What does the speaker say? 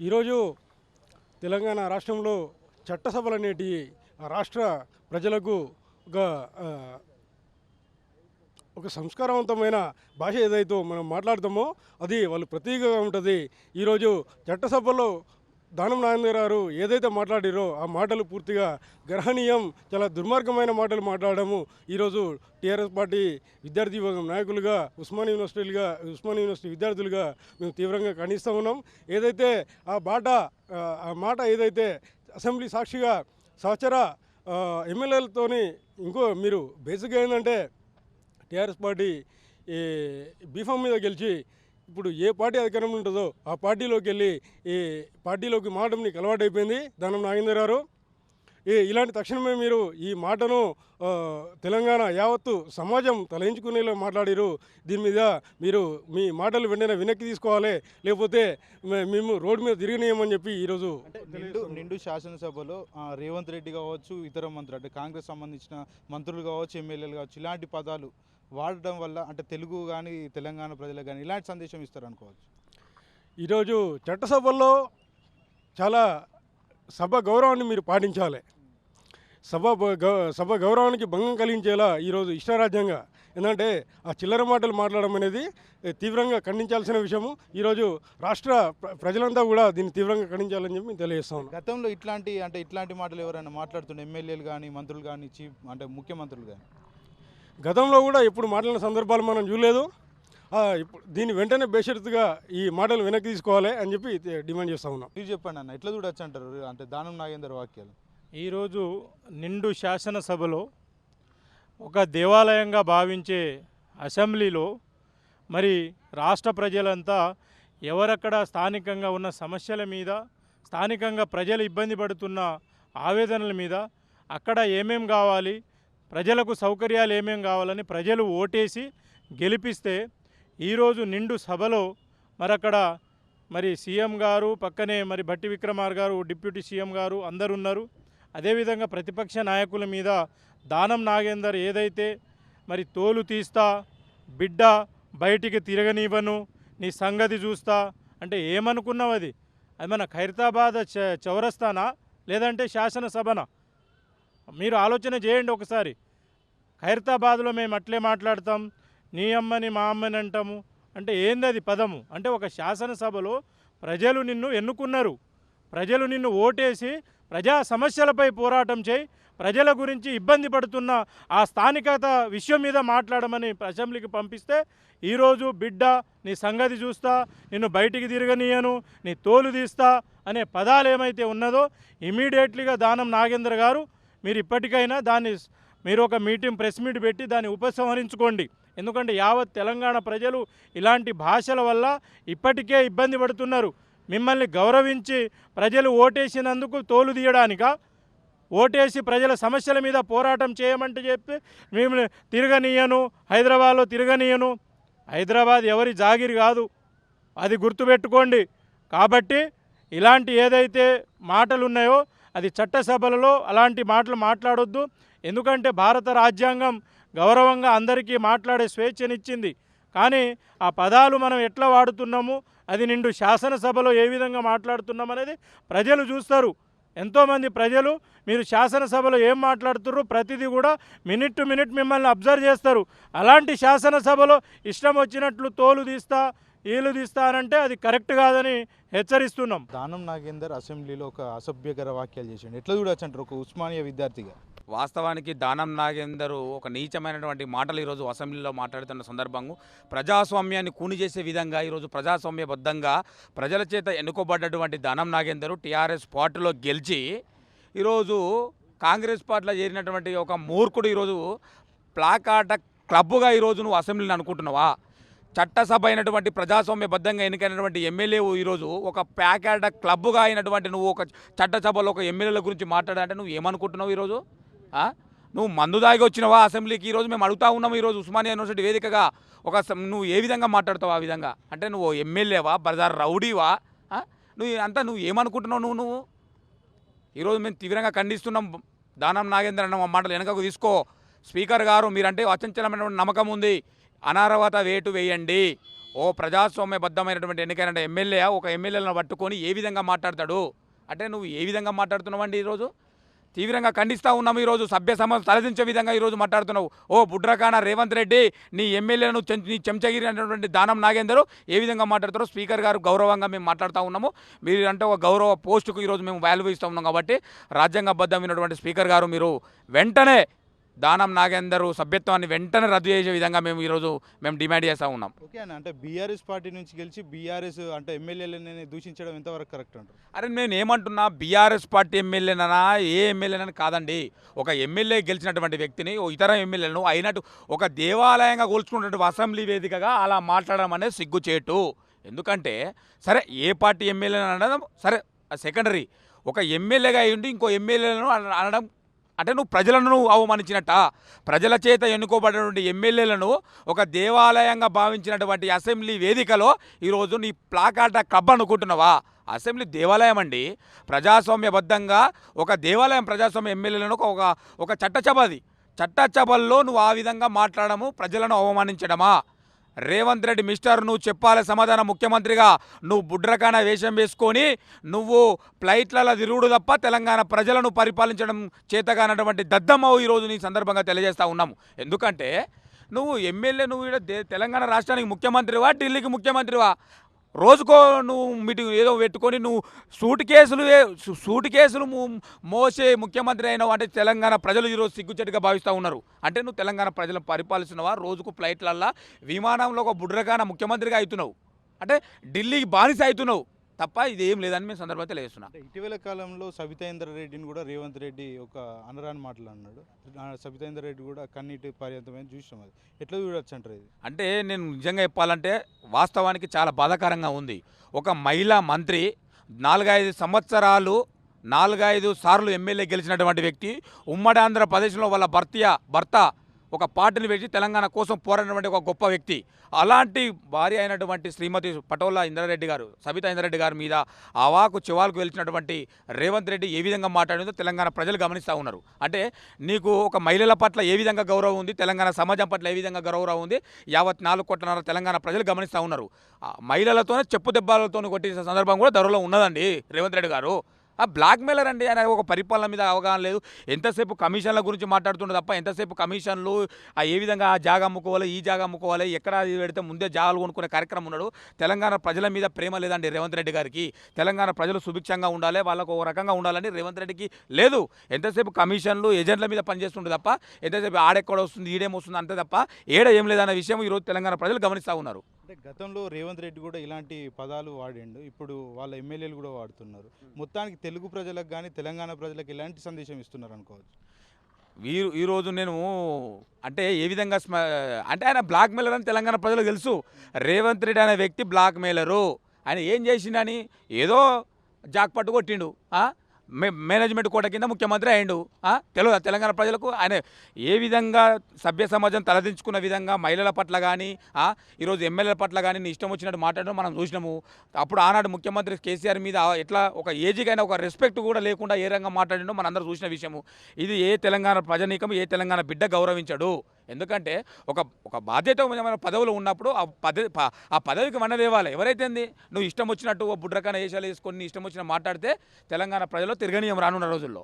ఈరోజు తెలంగాణ రాష్ట్రంలో చట్టసభలు అనేటివి ఆ రాష్ట్ర ప్రజలకు ఒక ఒక సంస్కారవంతమైన భాష ఏదైతే మనం మాట్లాడతామో అది వాళ్ళు ప్రతీకగా ఉంటుంది. ఈరోజు చట్టసభలో దానం నాగేంద్ర గారు ఏదైతే మాట్లాడారో ఆ మాటలు పూర్తిగా గ్రహణీయం చాలా దుర్మార్గమైన మాటలు మాట్లాడము ఈరోజు టీఆర్ఎస్ పార్టీ విద్యార్థి విభాగం నాయకులుగా ఉస్మాన్ యూనివర్సిటీలుగా ఉస్మాన్ యూనివర్సిటీ విద్యార్థులుగా మేము తీవ్రంగా ఖండిస్తూ ఉన్నాం. ఏదైతే ఆ బాట ఆ, మాట ఏదైతే అసెంబ్లీ సాక్షిగా సహచర ఎమ్మెల్యేలతోని ఇంకో మీరు బేసిక్గా ఏంటంటే టీఆర్ఎస్ పార్టీ ఈ బీఫామ్ మీద గెలిచి ఇప్పుడు ఏ పార్టీ అధికారంలో ఉంటుందో ఆ పార్టీలోకి వెళ్ళి ఈ పార్టీలోకి మాటని నీకు అలవాటైపోయింది. దానం నాగేందర్ గారు. ఇలాంటి తక్షణమే మీరు ఈ మాటను తెలంగాణ యావత్తు సమాజం తలయించుకునేలా మాట్లాడిరు. దీని మీద మీరు మీ మాటలు వెంటనే వెనక్కి తీసుకోవాలి. లేకపోతే మే- మేము రోడ్డు మీద తిరిగినాయమని చెప్పి ఈరోజు నిండు నిండు శాసనసభలో రేవంత్ రెడ్డి కావచ్చు ఇతర మంత్రులు అంటే కాంగ్రెస్ సంబంధించిన మంత్రులు కావచ్చు ఎమ్మెల్యేలు కావచ్చు ఇలాంటి పదాలు వాడడం వల్ల అంటే తెలుగు కానీ తెలంగాణ ప్రజలకు కానీ ఇలాంటి సందేశం ఇస్తారు అనుకోవచ్చు ఈరోజు చట్టసభల్లో చాలా సభ గౌరవాన్ని మీరు పాటించాలి. సభ సభ గౌరవానికి భంగం కలిగించేలా ఈరోజు ఇష్టారాజ్యంగా ఎందుకంటే ఆ చిల్లర మాటలు మాట్లాడడం అనేది తీవ్రంగా ఖండించాల్సిన విషయము. ఈరోజు రాష్ట్ర ప్ర- ప్రజలంతా కూడా దీన్ని తీవ్రంగా ఖండించాలని చెప్పి మేము తెలియజేస్తాం గతంలో ఇట్లాంటి అంటే ఇట్లాంటి మాటలు ఎవరైనా మాట్లాడుతుండే ఎమ్మెల్యేలు కానీ మంత్రులు కానీ చీఫ్ అంటే ముఖ్యమంత్రులు కానీ గతంలో కూడా ఎప్పుడు మాట్లాడిన సందర్భాలు మనం చూడలేదు. ఆ, ఇప్పుడు దీన్ని వెంటనే బేషరతుగా ఈ మాటలు వెనక్కి తీసుకోవాలి అని చెప్పి డిమాండ్ చేస్తా ఉన్నాం. మీరు చెప్పండి అన్న ఎట్లా చూడొచ్చు అంటారు? అంటే దానం నాగేందర్ వాక్యాలు. ఈరోజు నిండు శాసనసభలో ఒక దేవాలయంగా భావించే అసెంబ్లీలో మరి రాష్ట్ర ప్రజలంతా ఎవరక్కడ స్థానికంగా ఉన్న సమస్యల మీద స్థానికంగా ప్రజలు ఇబ్బంది పడుతున్న ఆవేదనల మీద అక్కడ ఏమేం కావాలి ప్రజలకు సౌకర్యాలు ఏమేమి కావాలని ప్రజలు ఓటేసి గెలిపిస్తే ఈరోజు నిండు సభలో మరక్కడ మరి సీఎం గారు పక్కనే మరి భట్టి విక్రమార్ గారు డిప్యూటీ సీఎం గారు అందరు ఉన్నారు అదేవిధంగా ప్రతిపక్ష నాయకుల మీద దానం నాగేందర్ ఏదైతే మరి తోలు తీస్తా బిడ్డ బయటికి తిరగనివ్వను నీ సంగతి చూస్తా అంటే ఏమనుకున్నావు అది? అది మన ఖైరతాబాద్ చ చౌరస్తానా? లేదంటే శాసనసభనా? మీరు ఆలోచన చేయండి ఒకసారి. ఖైరతాబాద్లో మేము అట్లే మాట్లాడతాం నీ అమ్మని మా అమ్మని అంటాము. అంటే ఏంది అది పదము? అంటే ఒక శాసనసభలో ప్రజలు నిన్ను ఎన్నుకున్నారు. ప్రజలు నిన్ను ఓటేసి ప్రజా సమస్యలపై పోరాటం చేయి. ప్రజల గురించి ఇబ్బంది పడుతున్న ఆ స్థానికత విషయం మీద మాట్లాడమని అసెంబ్లీకి పంపిస్తే ఈరోజు బిడ్డ నీ సంగతి చూస్తా నిన్ను బయటికి తిరగనీయను నీ తోలు తీస్తా అనే పదాలు ఏమైతే ఉన్నదో ఇమీడియట్లీగా దానం నాగేంద్ర గారు మీరు ఇప్పటికైనా దాన్ని మీరు ఒక మీటింగ్ ప్రెస్ మీట్ పెట్టి దాన్ని ఉపసంహరించుకోండి. ఎందుకంటే యావత్ తెలంగాణ ప్రజలు ఇలాంటి భాషల వల్ల ఇప్పటికే ఇబ్బంది పడుతున్నారు. మిమ్మల్ని గౌరవించి ప్రజలు ఓటేసినందుకు తోలు తీయడానికా? ఓటేసి ప్రజల సమస్యల మీద పోరాటం చేయమంటే చెప్పి మేము తిరగనీయను హైదరాబాద్లో తిరగనీయను. హైదరాబాద్ ఎవరి జాగిరి కాదు. అది గుర్తుపెట్టుకోండి. కాబట్టి ఇలాంటి ఏదైతే మాటలు ఉన్నాయో అది చట్టసభలలో అలాంటి మాటలు మాట్లాడొద్దు. ఎందుకంటే భారత రాజ్యాంగం గౌరవంగా అందరికీ మాట్లాడే స్వేచ్ఛనిచ్చింది. కానీ ఆ పదాలు మనం ఎట్లా వాడుతున్నాము? అది నిండు శాసనసభలో ఏ విధంగా మాట్లాడుతున్నాం అనేది ప్రజలు చూస్తారు. ఎంతోమంది ప్రజలు మీరు శాసనసభలో ఏం మాట్లాడుతుర్రు ప్రతిదీ కూడా మినిట్ టు మినిట్ మిమ్మల్ని అబ్జర్వ్ చేస్తారు. అలాంటి శాసనసభలో ఇష్టం వచ్చినట్లు తోలు తీస్తా ఈలు తీస్తా అనంటే అది కరెక్ట్ కాదని హెచ్చరిస్తున్నాం. దానం నాగేందర్ అసెంబ్లీలో ఒక అసభ్యకర వాక్యాలు చేసిండు. ఎట్లా చూడొచ్చు అంటారు ఒక ఉస్మానియా విద్యార్థిగా? వాస్తవానికి దానం నాగేందరు ఒక నీచమైనటువంటి మాటలు ఈరోజు అసెంబ్లీలో మాట్లాడుతున్న సందర్భంగా ప్రజాస్వామ్యాన్ని కూని చేసే విధంగా ఈరోజు ప్రజాస్వామ్యబద్ధంగా ప్రజల చేత ఎన్నుకోబడ్డటువంటి దానం నాగేందరు టీఆర్ఎస్ పార్టీలో గెలిచి ఈరోజు కాంగ్రెస్ పార్టీలో చేరినటువంటి ఒక మూర్ఖుడు ఈరోజు ప్లాకాట క్లబ్గా ఈరోజు నువ్వు అసెంబ్లీని అనుకుంటున్నావా? చట్టసభ అయినటువంటి ప్రజాస్వామ్యబద్ధంగా ఎన్నికైనటువంటి ఎమ్మెల్యే ఈరోజు ఒక ప్యాకెట్ క్లబ్గా అయినటువంటి నువ్వు ఒక చట్టసభలో ఒక ఎమ్మెల్యేల గురించి మాట్లాడాలంటే నువ్వు ఏమనుకుంటున్నావు ఈరోజు నువ్వు మందు దాగి వచ్చినవా అసెంబ్లీకి ఈరోజు మేము అడుగుతా ఉన్నాం ఈరోజు ఉస్మానియా యూనివర్సిటీ వేదికగా. ఒక నువ్వు ఏ విధంగా మాట్లాడతావు ఆ విధంగా? అంటే నువ్వు ఎమ్మెల్యేవా? బజార్ రౌడీవా? నువ్వు అంతా నువ్వు ఏమనుకుంటున్నావు నువ్వు నువ్వు? ఈరోజు మేము తీవ్రంగా ఖండిస్తున్నాం. దానం నాగేంద్ర అన్న మా మాటలు వెనకకు తీసుకో. స్పీకర్ గారు మీరంటే అచంచలమైనటువంటి నమ్మకం ఉంది. అనర్హత వేటు వేయండి. ఓ ప్రజాస్వామ్యబద్ధమైనటువంటి ఎన్నికైన ఎమ్మెల్యే ఒక ఎమ్మెల్యేలను పట్టుకొని ఏ విధంగా మాట్లాడతాడు? అంటే నువ్వు ఏ విధంగా మాట్లాడుతున్నావండి ఈరోజు? తీవ్రంగా ఖండిస్తూ ఉన్నాము ఈరోజు సభ్య సమాజం తలదించే విధంగా ఈరోజు మాట్లాడుతున్నావు. ఓ బుడ్రకాన రేవంత్ రెడ్డి నీ ఎమ్మెల్యేను చెం- నీ చెంచగిరి అనేటువంటి దానం నాగేందరు ఏ విధంగా మాట్లాడతారో స్పీకర్ గారు గౌరవంగా మేము మాట్లాడుతూ ఉన్నాము. మీరు అంటే ఒక గౌరవ పోస్టుకు ఈరోజు మేము వాల్యూ ఇస్తూ ఉన్నాం కాబట్టి రాజ్యాంగబద్ధమైనటువంటి స్పీకర్ గారు మీరు వెంటనే దానం నాగేందరు సభ్యత్వాన్ని వెంటనే రద్దు చేసే విధంగా మేము ఈరోజు మేము డిమాండ్ చేస్తూ ఉన్నాం. ఓకే అన్న అంటే బీఆర్ఎస్ పార్టీ నుంచి గెలిచి బీఆర్ఎస్ అంటే ఎమ్మెల్యేలని దూషించడం ఎంతవరకు కరెక్ట్ అంటారు? అరే నేను ఏమంటున్నా బీఆర్ఎస్ పార్టీ ఎమ్మెల్యేనా ఏ ఎమ్మెల్యేనని కాదండి. ఒక ఎమ్మెల్యే గెలిచినటువంటి వ్యక్తిని ఓ ఇతర ఎమ్మెల్యేలను అయినట్టు ఒక దేవాలయంగా కూల్చుకున్నటువంటి అసెంబ్లీ వేదికగా అలా మాట్లాడడం అనేది సిగ్గుచేటు ఎందుకంటే సరే ఏ పార్టీ ఎమ్మెల్యే అనడం సరే సెకండరీ. ఒక ఎమ్మెల్యేగా అయ్యుండి ఇంకో ఎమ్మెల్యేలను అన- అనడం అంటే నువ్వు ప్రజలను అవమానించినట్ట? ప్రజల చేత ఎన్నుకోబడినటువంటి ఎమ్మెల్యేలను ఒక దేవాలయంగా భావించినటువంటి అసెంబ్లీ వేదికలో ఈరోజు నీ ప్లాకాట క్లబ్ అనుకుంటున్నావా? అసెంబ్లీ దేవాలయం అండి. ప్రజాస్వామ్యబద్ధంగా ఒక దేవాలయం ప్రజాస్వామ్య ఎమ్మెల్యేలను ఒక- ఒక చట్టసభ అది. చట్టసభల్లో నువ్వు ఆ విధంగా మాట్లాడము ప్రజలను అవమానించడమా? రేవంత్ రెడ్డి మిస్టర్ నువ్వు చెప్పాలి సమాధానం ముఖ్యమంత్రిగా. నువ్వు బుడ్రకాన వేషం వేసుకొని నువ్వు ఫ్లైట్లలో తిరుగుడు తప్ప తెలంగాణ ప్రజలను పరిపాలించడం చేతగానటువంటి దద్దమ్మవు ఈరోజు నీ సందర్భంగా తెలియజేస్తా ఉన్నాము. ఎందుకంటే నువ్వు ఎమ్మెల్యే నువ్వు ఈడ తెలంగాణ రాష్ట్రానికి ముఖ్యమంత్రివా ఢిల్లీకి ముఖ్యమంత్రివా? రోజుకో నువ్వు మీటింగ్ ఏదో పెట్టుకొని నువ్వు సూటు కేసులు సూటు కేసులు మోసే ముఖ్యమంత్రి అయినావు అంటే తెలంగాణ ప్రజలు ఈరోజు సిగ్గుచెట్టుగా భావిస్తూ ఉన్నారు. అంటే నువ్వు తెలంగాణ ప్రజలు పరిపాలిస్తున్నావా? రోజుకు ఫ్లైట్లల్లా విమానంలో ఒక బుడ్రగాన ముఖ్యమంత్రిగా అవుతున్నావు. అంటే ఢిల్లీకి బానిస అవుతున్నావు. తప్ప ఇది ఏం లేదని మేము సందర్భంగా తెలియజేస్తున్నా ఇటీవల కాలంలో సబితేందర్ రెడ్డిని కూడా రేవంత్ రెడ్డి ఒక అనరాని మాటలు అన్నాడు. సబితేందర్ రెడ్డి కూడా కన్నీటి పర్యంతమైన చూసాం అది. ఎట్లా చూడొచ్చు అంటారు ఇది? అంటే నేను నిజంగా చెప్పాలంటే వాస్తవానికి చాలా బాధాకరంగా ఉంది. ఒక మహిళా మంత్రి నాలుగైదు సంవత్సరాలు నాలుగైదు సార్లు ఎమ్మెల్యే గెలిచినటువంటి వ్యక్తి ఉమ్మడి ఆంధ్రప్రదేశ్లో వాళ్ళ భర్త భర్త ఒక పార్టీని పెట్టి తెలంగాణ కోసం పోరాడినటువంటి ఒక గొప్ప వ్యక్తి. అలాంటి భార్య అయినటువంటి శ్రీమతి పటోలా ఇంద్రారెడ్డి గారు సబితా ఇంద్రారెడ్డి గారి మీద అవాకు చివాలకు వెలిచినటువంటి రేవంత్ రెడ్డి ఏ విధంగా మాట్లాడిందో తెలంగాణ ప్రజలు గమనిస్తూ ఉన్నారు. అంటే నీకు ఒక మహిళల పట్ల ఏ విధంగా గౌరవం ఉంది తెలంగాణ సమాజం పట్ల ఏ విధంగా గౌరవం ఉంది యావత్ నాలుగు కోట్లన్నర తెలంగాణ ప్రజలు గమనిస్తూ ఉన్నారు. ఆ మహిళలతోనే చెప్పు దెబ్బలతోనే కొట్టిన సందర్భం కూడా ధరలో ఉన్నదండి రేవంత్ రెడ్డి గారు. ఆ బ్లాక్ మెయిలర్ అండి ఆయన ఒక పరిపాలన మీద అవగాహన లేదు. ఎంతసేపు కమిషన్ల గురించి మాట్లాడుతుండే తప్ప ఎంతసేపు కమిషన్లు ఆ ఏ విధంగా ఆ జాగా అమ్ముకోవాలి ఈ జాగా అమ్ముకోవాలి ఎక్కడ పెడితే ముందే జాగాలు కొనుక్కునే కార్యక్రమం ఉన్నాడు. తెలంగాణ ప్రజల మీద ప్రేమ లేదండి రేవంత్ రెడ్డి గారికి. తెలంగాణ ప్రజలు సుభిక్షంగా ఉండాలి వాళ్ళకు ఒక రకంగా ఉండాలని రేవంత్ రెడ్డికి లేదు. ఎంతసేపు కమిషన్లు ఏజెంట్ల మీద పనిచేస్తుండే తప్ప ఎంతసేపు ఆడెక్కడ వస్తుంది ఈడేమొస్తుంది అంతే తప్ప ఏడ ఏం లేదన్న విషయం ఈరోజు తెలంగాణ ప్రజలు గమనిస్తూ ఉన్నారు. అంటే గతంలో రేవంత్ రెడ్డి కూడా ఇలాంటి పదాలు వాడిండు. ఇప్పుడు వాళ్ళ ఎమ్మెల్యేలు కూడా వాడుతున్నారు. మొత్తానికి తెలుగు ప్రజలకు కానీ తెలంగాణ ప్రజలకు ఎలాంటి సందేశం ఇస్తున్నారు అనుకోవచ్చు? వీరు ఈరోజు నేను అంటే ఏ విధంగా స్మ అంటే ఆయన బ్లాక్ మెయిలర్ అని తెలంగాణ ప్రజలకు తెలుసు. రేవంత్ రెడ్డి అనే వ్యక్తి బ్లాక్ మెయిలరు ఆయన ఏం చేసిండని ఏదో జాక్ పట్టు కొట్టిండు మేనేజ్మెంట్ కోట కింద ముఖ్యమంత్రి అయిండు తెలుగు తెలంగాణ ప్రజలకు ఆయన ఏ విధంగా సభ్య సమాజం తలదించుకున్న విధంగా మహిళల పట్ల కానీ ఈరోజు ఎమ్మెల్యేల పట్ల కానీ నీ ఇష్టం వచ్చినట్టు మాట్లాడడం మనం చూసినాము. అప్పుడు ఆనాడు ముఖ్యమంత్రి కేసీఆర్ మీద ఎట్లా ఒక ఏజీకైనా ఒక రెస్పెక్ట్ కూడా లేకుండా ఏ రంగా మాట్లాడిండో మనందరూ చూసిన విషయము. ఇది ఏ తెలంగాణ ప్రజనీకం ఏ తెలంగాణ బిడ్డ గౌరవించడు. ఎందుకంటే ఒక ఒక బాధ్యతమైన పదవులు ఉన్నప్పుడు ఆ పదవి ప- ఆ పదవికి వండదేవాలి ఎవరైతే నువ్వు ఇష్టం వచ్చినట్టు బుడ్రకాన వేషాలు వేసుకొని ఇష్టం వచ్చిన మాట్లాడితే తెలంగాణ ప్రజలు తిరగనీయం రానున్న రోజుల్లో.